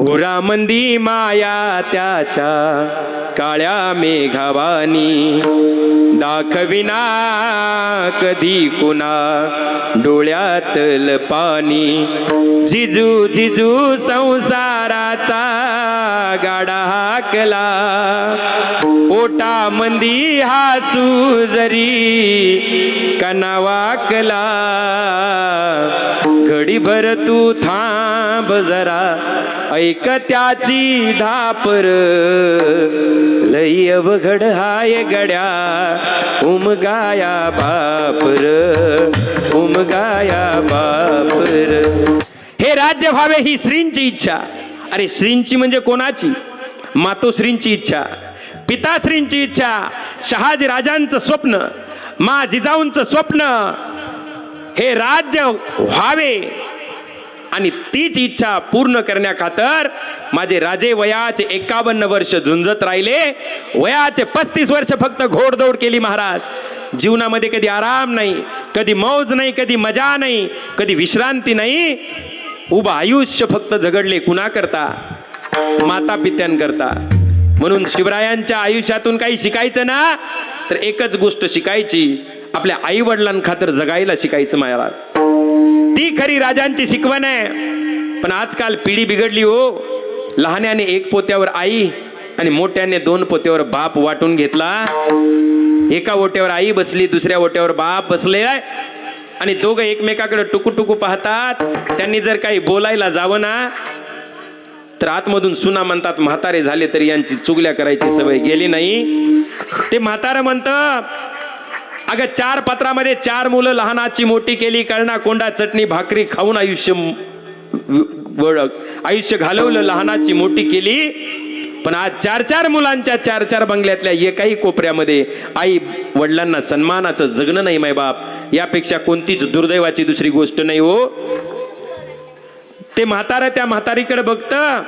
उरामंदी माया त्याच्या काळ्या मेघावानी. दाखविना कधी कुणा डोळ्यातल पाणी जिजू जिजू संसाराचा गाडा हाकला. ओटा मंदी हासू जरी कनावाकला घडीभर तू थांब जरा. ऐक त्याची धापर. लय अवघड हाय गड्या उमगाया बापर. उमगाया बापर. हे राज्य व्हावे ही श्रींची इच्छा. अरे श्रींची म्हणजे कोणाची? मातोश्रींची इच्छा पिताश्रींची इच्छा शहाजी राजांचं स्वप्न मा जिजाऊंचं स्वप्न. हे राज्य व्हावे. आणि तीच इच्छा पूर्ण करण्याखातर माझे राजे वयाचे एकावन्न वर्ष झुंजत राहिले. वयाचे पस्तीस वर्ष फक्त घोडदौड केली महाराज. जीवनामध्ये कधी आराम नाही कधी मौज नाही कधी मजा नाही कधी विश्रांती नाही. उभं आयुष्य फक्त झगडले कुणा करता माता पित्यांकरता म्हणून शिवरायांच्या आयुष्यातून काही शिकायचं ना तर एकच गोष्ट शिकायची. आपल्या आई वडिलांखातर जगायला शिकायचं महाराज. ती खरी राजांची शिकवण आहे. पण आजकाल पिढी बिघडली हो. लहान्याने एक पोत्यावर आई आणि मोठ्याने दोन पोत्यावर बाप वाटून घेतला. एका ओट्यावर आई बसली दुसऱ्या ओट्यावर बाप बसले आणि दोघं एकमेकाकडे टुकू टुकू पाहतात. त्यांनी जर काही बोलायला जावं ना तर आतमधून सुना म्हणतात म्हातारे झाले तरी यांची चुगल्या करायची सवय गेली नाही. ते म्हातारं म्हणतं अगं चार पत्रामध्ये चार मुलं लहानाची मोठी केली कळणा कोंडा चटणी भाकरी खाऊन आयुष्य आयुष्य घालवलं लहानाची मोठी केली. पण आज चार चार मुलांच्या चार चार बंगल्यातल्या एकाही कोपऱ्यामध्ये आई वडिलांना सन्मानाचं जगणं नाही माय बाप. यापेक्षा कोणतीच दुर्दैवाची दुसरी गोष्ट नाही हो. ते म्हातारं त्या म्हातारीकडे बघतं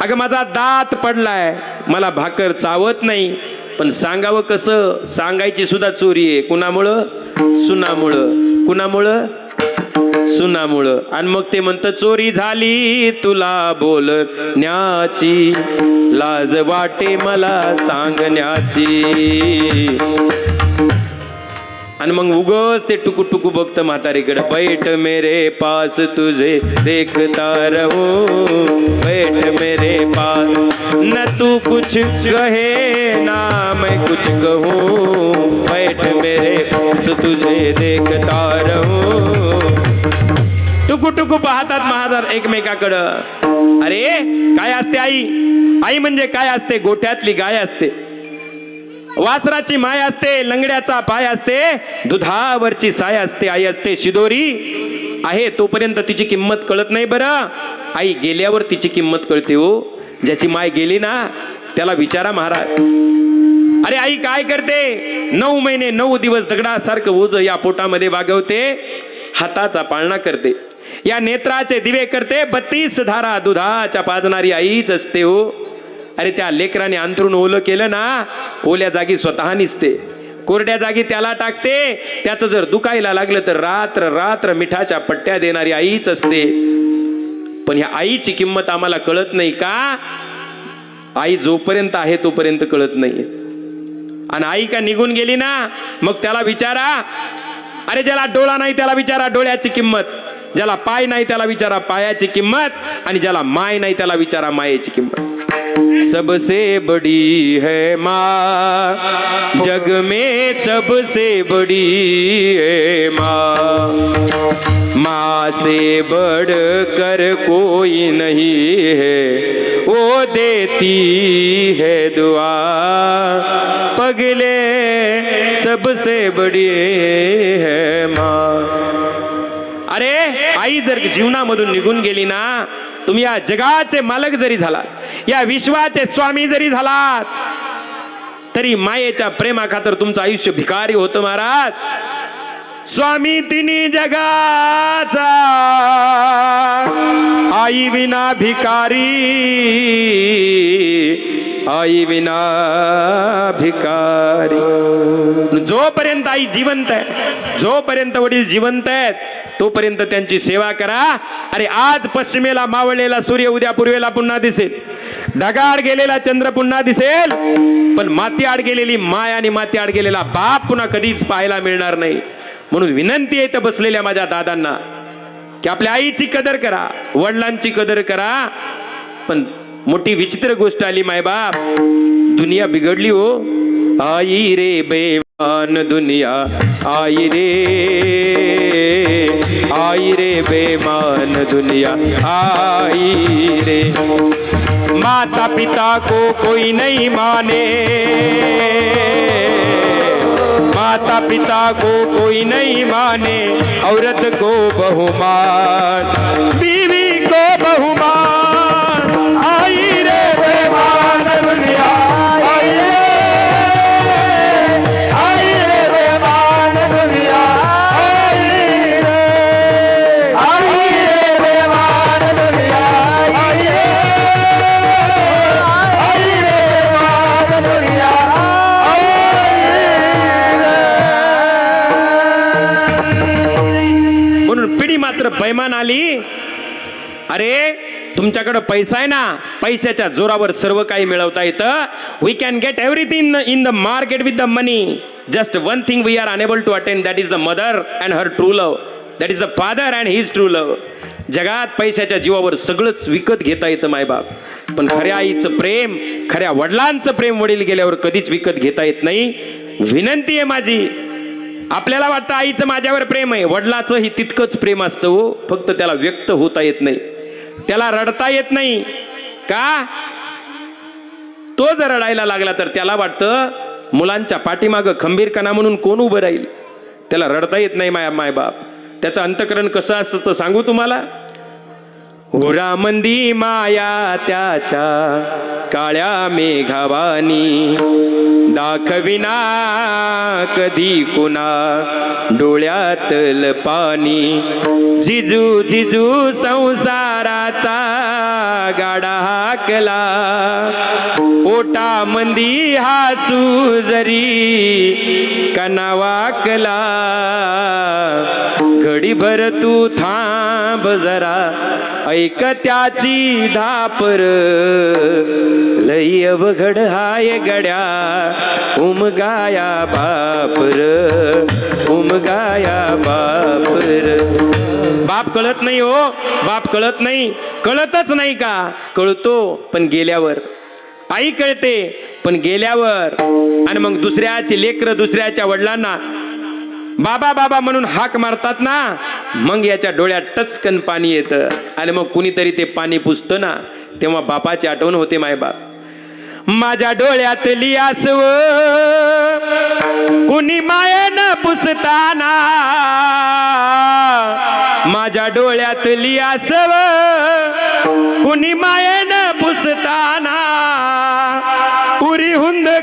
अगं माझा दात पडलाय. मला भाकर चावत नाही. पण सांगावं कसं? सांगायची सुद्धा चोरी आहे. कुणामुळं? सुनामुळं. कुणामुळं? सुनामुळं. आणि मग ते म्हणतं चोरी झाली तुला बोलण्याची. लाज वाटे मला सांगण्याची. आणि मग उगच ते टुकू टुकू बघतं म्हातारीकडे बैठ मेरे पास तुझे देखता रहो बैठ मेरे पास न तू कुछ कहे ना मैं कुछ कहूँ बैठ मेरे पास तुझे देखता रहो टुकू टुकू पाहतात महादार एकमेकाकडं. अरे काय असते आई? आई म्हणजे काय असते? गोठ्यातली गाय असते. वासराची माय असते लंगड्याचा पाय असते दुधावरची साय असते आई असते शिदोरी. आहे तोपर्यंत तिची किंमत कळत नाही बरं. आई गेल्यावर तिची किंमत कळते हो. ज्याची माय गेली ना त्याला विचारा महाराज. अरे आई काय करते? नऊ महिने नऊ दिवस दगडासारखं ओझ या पोटामध्ये वागवते हाताचा पाळणा करते. या नेत्राचे दिवे करते बत्तीस धारा दुधाच्या पाजणारी आईच असते हो. अरे त्या लेकराने अंथरून ओलं केलं ना ओल्या जागी स्वतः निसते. कोरड्या जागी त्याला टाकते त्याचं जर दुखायला लागलं तर रात्र रात्र मिठाच्या पट्ट्या देणारी आईच असते. पण ह्या आईची किंमत आम्हाला कळत नाही का? आई जोपर्यंत आहे तोपर्यंत कळत नाही. आणि आई का निघून गेली ना मग त्याला विचारा अरे ज्याला डोळा नाही त्याला विचारा डोळ्याची किंमत. ज्याला पाय नाही त्याला विचारा पायाची किंमत. आणि ज्याला माय नाही त्याला विचारा मायेची किंमत. सबसे बड़ी है माँ। जग में सबसे बड़ी है माँ। माँ से बढ़ कर कोई नहीं है, वो देती है दुआ। पगले सबसे बड़ी है माँ। अरे, आई जर जीवना जीवनामधून निघून गेली ना। तुम्ही या जगाचे मालक जरी झालात या विश्वाचे स्वामी जरी झालात तरी मायेच्या प्रेमाखातर तुमचं आयुष्य भिकारी होतं महाराज. स्वामी तिन्ही जगाचा. आई विना भिकारी. आई विना भिकारी जोपर्यंत आई जिवंत आहे जोपर्यंत वडील जिवंत आहेत तोपर्यंत त्यांची सेवा करा. अरे आज पश्चिमेला मावळलेला सूर्य उद्या पूर्वेला पुन्हा दिसेल. ढगाड गेलेला चंद्र पुन्हा दिसेल. पण माती आड गेलेली माय आणि माती आड गेलेला बाप पुन्हा कधीच पाहायला मिळणार नाही. म्हणून विनंती आहे बसलेल्या माझ्या दादांना की आपल्या आईची कदर करा वडिलांची कदर करा. पण मोठी विचित्र गोष्ट आली मायबाप दुनिया बिघडली हो. आई रे बेमान दुनिया. आई रे. आई रे बेमान दुनिया. आई रे. माता पिता को कोई नहीं माने. माता पिता को कोई नहीं माने. औरत को बहुमान. बीवी को बहुमान. पिढी मात्र बैमान आली. अरे तुमच्याकडं पैसा आहे ना पैशाच्या जोरावर सर्व काही मिळवता येतं. We can get everything in the market with the money just one thing we are unable to attend that is the mother and her true love that is the father and his true love जगात पैशाच्या जीवावर सगळंच विकत घेता येतं मायबाप पण खऱ्या आईचं प्रेम खऱ्या वडिलांचं प्रेम वडील गेल्यावर कधीच विकत घेता येत नाही. विनंती आहे माझी. आपल्याला वाटतं आईचं माझ्यावर प्रेम आहे. वडिलाचं ही तितकंच प्रेम असतं हो. फक्त त्याला व्यक्त होता येत नाही. त्याला रडता येत नाही. का? तो जर रडायला लागला तर त्याला वाटतं मुलांच्या पाठीमागं खंबीरकणा म्हणून कोण उभं राहील? त्याला रडता येत नाही माया मायबाप त्याचं अंतकरण कसं असतं तर सांगू तुम्हाला? उरामंदी माया त्याच्या काळ्या मेघावानी. दाखविना कधी कुणा डोळ्यातल पाणी जिजू जिजू संसाराचा गाडा हाकला. ओटा मंदी हासू जरी कनावाकला घडीभर तू थांब जरा. ऐक त्याची धापर. लय अवघड हाय गड्या उमगाया बापर. उमगाया बापर. बाप कळत नाही हो बाप कळत नाही कळतच नाही का? कळतो पण गेल्यावर. आई कळते पण गेल्यावर. आणि मग दुसऱ्याचे लेकर दुसऱ्याच्या वडिलांना बाबा बाबा म्हणून हाक मारतात ना मग याच्या डोळ्यात टचकन पाणी येतं. आणि मग कुणीतरी ते पाणी पुसतं ना तेव्हा बापाची आठवण होते मायबाप. माझ्या डोळ्यातली आसव कुणी मायेनं पुसताना माझ्या डोळ्यातली आसव कुणी मायेनं पुसताना.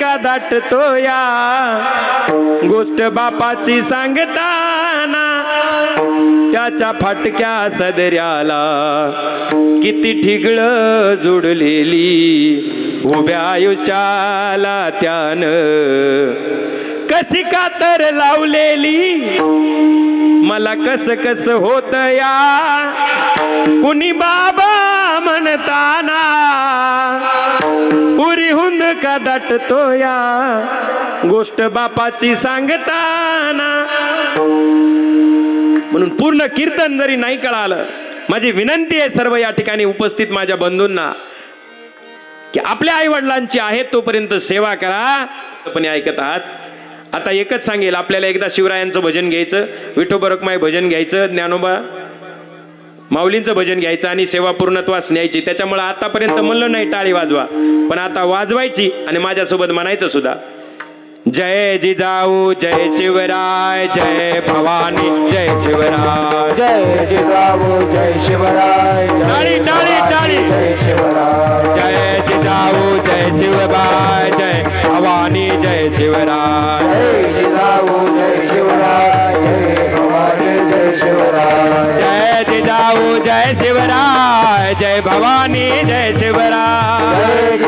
का दाटतो या गोष्ट बापाची सांगताना त्याच्या फाटक्या सदऱ्याला किती ठिगळ जुडलेली. उभ्या आयुष्याला त्यानं कशी का तर लावलेली. मला कस कस होत या कुणी बाबा म्हणताना. उरीहून का दाटतो या गोष्ट बापाची सांगताना. म्हणून पूर्ण कीर्तन जरी नाही कळालं माझी विनंती आहे सर्व या ठिकाणी उपस्थित माझ्या बंधूंना की आपल्या आई वडिलांची आहे तोपर्यंत सेवा करा. पण ऐकत आहात. आता एकच सांगेल आपल्याला एकदा शिवरायांचं भजन घ्यायचं विठोबा भजन घ्यायचं ज्ञानोबा माऊलींचं भजन घ्यायचं आणि सेवा पूर्णत्वास न्यायची. त्याच्यामुळे आतापर्यंत म्हणलं नाही टाळी वाजवा. पण आता वाजवायची आणि माझ्यासोबत म्हणायचं सुद्धा. जय जिजाऊ जय शिवराय जय भवानी जय शिवराय. जय जिजाऊ जय शिवराय टाळी. जय शिवराय. जय जिजाऊ जय शिवराय जय भवानी जय शिवराय. जय जिजाऊ जय शिवराय जय भवानी जय शिवराय. जय जिजाऊ. जय शिवराय जय भवानी जय शिवराय।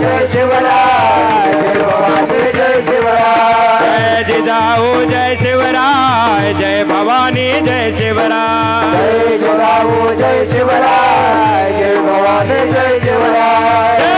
जय शिवराय जय भवानी जय शिवराय। जय जिजाऊ जय शिवराय जय भवानी जय शिवराय। जय जिजाऊ जय शिवराय जय भवानी जय शिवराय।